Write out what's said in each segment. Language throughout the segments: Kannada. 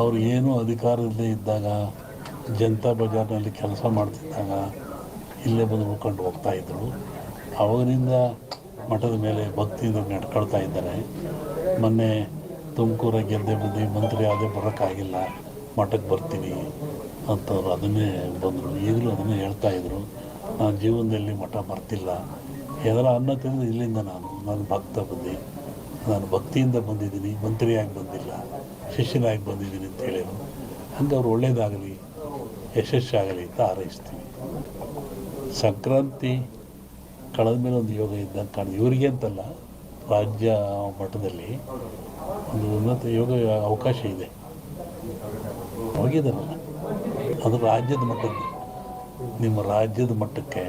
ಅವರು ಏನು ಅಧಿಕಾರದಲ್ಲಿ ಇದ್ದಾಗ ಜನತಾ ಬಜಾರ್ನಲ್ಲಿ ಕೆಲಸ ಮಾಡ್ತಿದ್ದಾಗ ಇಲ್ಲೇ ಬಂದು ಉಳ್ಕೊಂಡು ಹೋಗ್ತಾ ಇದ್ದರು ಅವಾಗಿನಿಂದ ಮಠದ ಮೇಲೆ ಭಕ್ತಿಯಿಂದ ನಡ್ಕೊಳ್ತಾ ಇದ್ದಾರೆ. ಮೊನ್ನೆ ತುಮಕೂರ ಗೆದ್ದೆ ಬಂದು ಮಂತ್ರಿ ಯಾವುದೇ ಬರೋಕ್ಕಾಗಿಲ್ಲ, ಮಠಕ್ಕೆ ಬರ್ತೀನಿ ಅಂತವ್ರು ಅದನ್ನೇ ಬಂದರು. ಈಗಲೂ ಅದನ್ನೇ ಹೇಳ್ತಾ ಇದ್ರು. ನಾನು ಜೀವನದಲ್ಲಿ ಮಠ ಬರ್ತಿಲ್ಲ. ಎಲ್ಲ ಅನ್ನ ತಿಂದು ಇಲ್ಲಿಂದ ನಾನು ನನ್ನ ಭಕ್ತ ಬಂದು. ನಾನು ಭಕ್ತಿಯಿಂದ ಬಂದಿದ್ದೀನಿ, ಮಂತ್ರಿಯಾಗಿ ಬಂದಿಲ್ಲ, ಶಿಷ್ಯನಾಗಿ ಬಂದಿದ್ದೀನಿ ಅಂತ ಹೇಳಿದ್ರು ಹಂಗೆ ಅವ್ರು ಒಳ್ಳೇದಾಗಲಿ, ಯಶಸ್ಸಾಗಲಿ ಅಂತ ಹಾರೈಸ್ತೀವಿ ಸಂಕ್ರಾಂತಿ ಕಳೆದ ಮೇಲೆ ಒಂದು ಯೋಗ ಇದ್ದಂಗೆ ಕಾಣಿದೆ ಇವರಿಗೆ ಅಂತಲ್ಲ, ರಾಜ್ಯ ಮಟ್ಟದಲ್ಲಿ ಒಂದು ಉನ್ನತ ಯೋಗ ಅವಕಾಶ ಇದೆ. ಹೋಗಿದ್ದಾರಲ್ಲ ಅದು ರಾಜ್ಯದ ಮಟ್ಟದ್ದು. ನಿಮ್ಮ ರಾಜ್ಯದ ಮಟ್ಟಕ್ಕೆ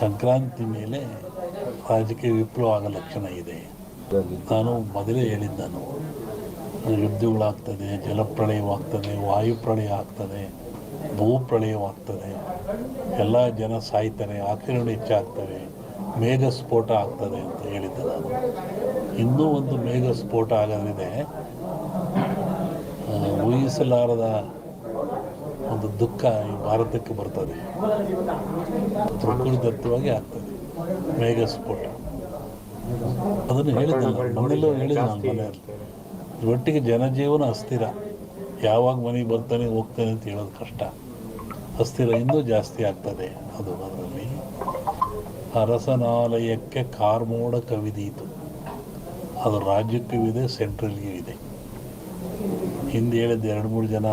ಸಂಕ್ರಾಂತಿ ಮೇಲೆ ರಾಜಕೀಯ ವಿಪ್ಲವ ಆಗೋ ಲಕ್ಷಣ ಇದೆ. ನಾನು ಮೊದಲೇ ಹೇಳಿದ್ದ ನಾನು ಯುದ್ಧಗಳಾಗ್ತದೆ ಜಲಪ್ರಳಯವಾಗ್ತದೆ, ವಾಯುಪ್ರಳಯ ಆಗ್ತದೆ, ಭೂಪ್ರಳಯವಾಗ್ತದೆ. ಎಲ್ಲ ಜನ ಸಾಯ್ತಾರೆ ಆಕ್ರಮಣ ಹೆಚ್ಚಾಗ್ತವೆ ಮೇಘ ಸ್ಫೋಟ ಆಗ್ತದೆ ಅಂತ ಹೇಳಿದ್ದೆ ನಾನು. ಇನ್ನೂ ಒಂದು ಮೇಘ ಸ್ಫೋಟ ಆಗೋದಿದೆ ಊಹಿಸಲಾರದ ಒಂದು ದುಃಖ ಈ ಭಾರತಕ್ಕೆ ಬರ್ತದೆ. ಪ್ರಕೃತಿದತ್ತವಾಗಿ ಆಗ್ತದೆ ಮೇಘ ಸ್ಫೋಟ ಅದನ್ನು ಹೇಳಿದ್ದಲ್ಲ ಮನೆಯಲ್ಲೂ ಹೇಳಿದ ಒಟ್ಟಿಗೆ ಜನಜೀವನ ಅಸ್ಥಿರ. ಯಾವಾಗ ಮನೆಗೆ ಬರ್ತಾನೆ, ಹೋಗ್ತಾನೆ ಅಂತ ಹೇಳೋದು ಕಷ್ಟ. ಅಸ್ಥಿರ ಇನ್ನೂ ಜಾಸ್ತಿ ಆಗ್ತದೆ. ಅದು ಅದರಲ್ಲಿ. ಅರಸನಾಲಯಕ್ಕೆ ಕಾರ್ಮೋಡ ಕವಿದೀತು. ಅದು ರಾಜ್ಯಕ್ಕೂ ಇದೆ ಸೆಂಟ್ರಲ್ಗೂ ಇದೆ. ಹಿಂದೆ ಹೇಳಿದ್ದು ಎರಡು ಮೂರು ಜನ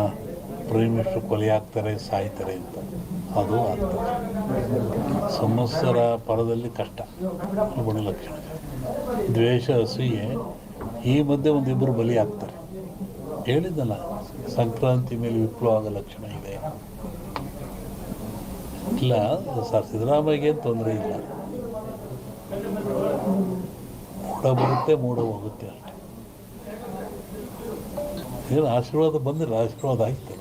ಪ್ರೈಮ್ ಮಿನಿಸ್ಟರ್ ಕೊಲೆ ಆಗ್ತಾರೆ ಸಾಯ್ತಾರೆ ಅಂತ. ಅದು ಆಗ್ತದೆ ಸಮಸ್ಯರ ಪರದಲ್ಲಿ ಕಷ್ಟ ಗುಣಲಕ್ಷಣ ದ್ವೇಷ, ಅಸೂಯೆ, ಈ ಮಧ್ಯೆ ಒಂದಿಬ್ಬರು ಬಲಿ ಆಗ್ತಾರೆ. ಹೇಳಿದ್ದಲ್ಲ, ಸಂಕ್ರಾಂತಿ ಮೇಲೆ ವಿಪ್ಲವ ಆಗೋ ಲಕ್ಷಣ ಇದೆ. ಇಲ್ಲ, ಸರ್, ಸಿದ್ದರಾಮಯ್ಯಗೆ ತೊಂದರೆ ಇಲ್ಲ. ಮೂಡ ಬರುತ್ತೆ, ಮೂಡ ಹೋಗುತ್ತೆ ಅಷ್ಟೇ. ಏನು ಆಶೀರ್ವಾದ ಬಂದಿಲ್ಲ ಆಶೀರ್ವಾದ ಆಗ್ತದೆ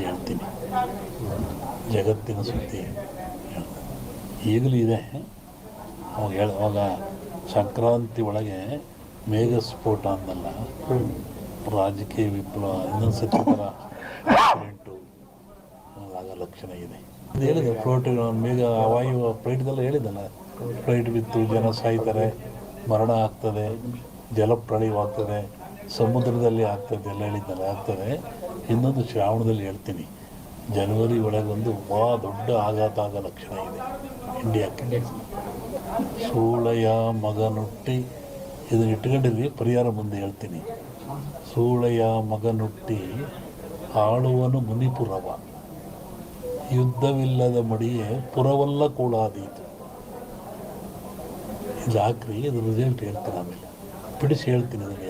ಹೇಳ್ತೀನಿ. ಜಗತ್ತಿನ ಸುದ್ದಿ ಈಗಲೂ ಇದೆ. ಅವಾಗ ಹೇಳ ಅವಾಗ ಸಂಕ್ರಾಂತಿ ಒಳಗೆ ಮೇಘ ಸ್ಫೋಟ ಅಂದಲ್ಲ? ರಾಜಕೀಯ ವಿಪ್ಲವ, ಇನ್ನೊಂದು ಸತಿ ಥರ ಆಗ ಆಗೋ ಲಕ್ಷಣ ಇದೆ. ಅದು ಹೇಳಿದೆ ಫ್ಲೋಟ್ ಮೇಘ, ವಾಯು ಫ್ಲೈಟ್ದೆಲ್ಲ ಹೇಳಿದ್ದಲ್ಲ? ಫ್ಲೈಟ್ ಬಿತ್ತು, ಜನ ಸಾಯ್ತಾರೆ, ಮರಣ ಆಗ್ತದೆ, ಜಲಪ್ರಳಯವಾಗ್ತದೆ. ಸಮುದ್ರದಲ್ಲಿ ಆಗ್ತದೆ ಎಲ್ಲ ಹೇಳಿದ್ದಾರೆ. ಆಗ್ತದೆ. ಇನ್ನೊಂದು ಶ್ರಾವಣದಲ್ಲಿ ಹೇಳ್ತೀನಿ. ಜನವರಿ ಒಳಗೊಂದು ಬಹಳ ದೊಡ್ಡ ಆಘಾತ ಆದ ಲಕ್ಷಣ ಇದೆ ಇಂಡಿಯಾಕ್ಕೆ. ಸೂಳೆಯ ಮಗನುಟ್ಟಿ ಇದನ್ನ ಇಟ್ಕೊಂಡಿದ್ವಿ. ಪರಿಹಾರ ಮುಂದೆ ಹೇಳ್ತೀನಿ. ಸೂಳೆಯ ಮಗನುಟ್ಟಿ ಆಳುವನು ಮುನಿಪುರವ. ಯುದ್ಧವಿಲ್ಲದ ಮಡಿಯೇ ಪುರವಲ್ಲ ಕೂಳಾದೀತು ಇದು ಹಾಕ್ರಿ ಇದು ರಿಸಲ್ಟ್ ಹೇಳ್ತೀನಿ ಆಮೇಲೆ. ಬಿಡಿಸಿ ಹೇಳ್ತೀನಿ ಅದನ್ನು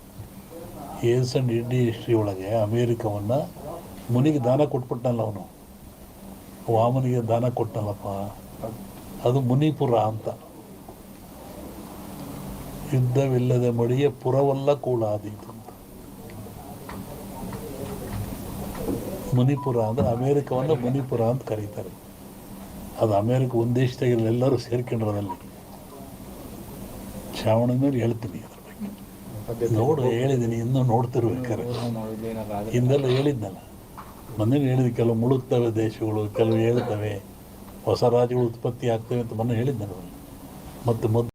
ಏಸ್ ಅಂಡ್ ಇಂಡಿ ಹಿಸ್ಟ್ರಿ ಒಳಗೆ ಅಮೇರಿಕವನ್ನು ಮುನಿಗೆ ದಾನ ಕೊಟ್ಬಿಟ್ಟನಲ್ಲ ಅವನು. ವಾಮನಿಗೆ ದಾನ ಕೊಟ್ಟನಲ್ಲಪ್ಪ ಅದು ಮುನಿಪುರ ಅಂತ. ಯುದ್ಧವಿಲ್ಲದೆ ಮಡಿಯ ಪುರವಲ್ಲ ಕೂಡ ಅಂತ. ಮಣಿಪುರ ಅಂದರೆ ಅಮೇರಿಕವನ್ನು ಮಣಿಪುರ ಅಂತ ಕರೀತಾರೆ. ಅದು ಅಮೇರಿಕ ಒಂದು ದೇಶದಾಗಿಲ್ಲ ಎಲ್ಲರೂ ಸೇರ್ಕೊಂಡ್ರದಲ್ಲಿ. ಶ್ರಾವಣ ಮೇಲೆ ಹೇಳ್ತೀನಿ ನೋಡು ಹೇಳಿದ್ದೀನಿ ಇನ್ನೂ ನೋಡ್ತಿರ್ಬೇಕಾರೆ ಹಿಂದೆಲ್ಲ ಹೇಳಿದ್ನಲ್ಲ ಮೊನ್ನೆ ಹೇಳಿದ ಕೆಲವು ಮುಳುಗ್ತವೆ ದೇಶಗಳು ಕೆಲವು ಹೇಳ್ತವೆ ಹೊಸ ರಾಜ್ಯಗಳು ಉತ್ಪತ್ತಿ ಆಗ್ತವೆ ಅಂತ ಮೊನ್ನೆ ಹೇಳಿದ್ನಲ್ಲ ಮತ್ತು ಮೊದಲು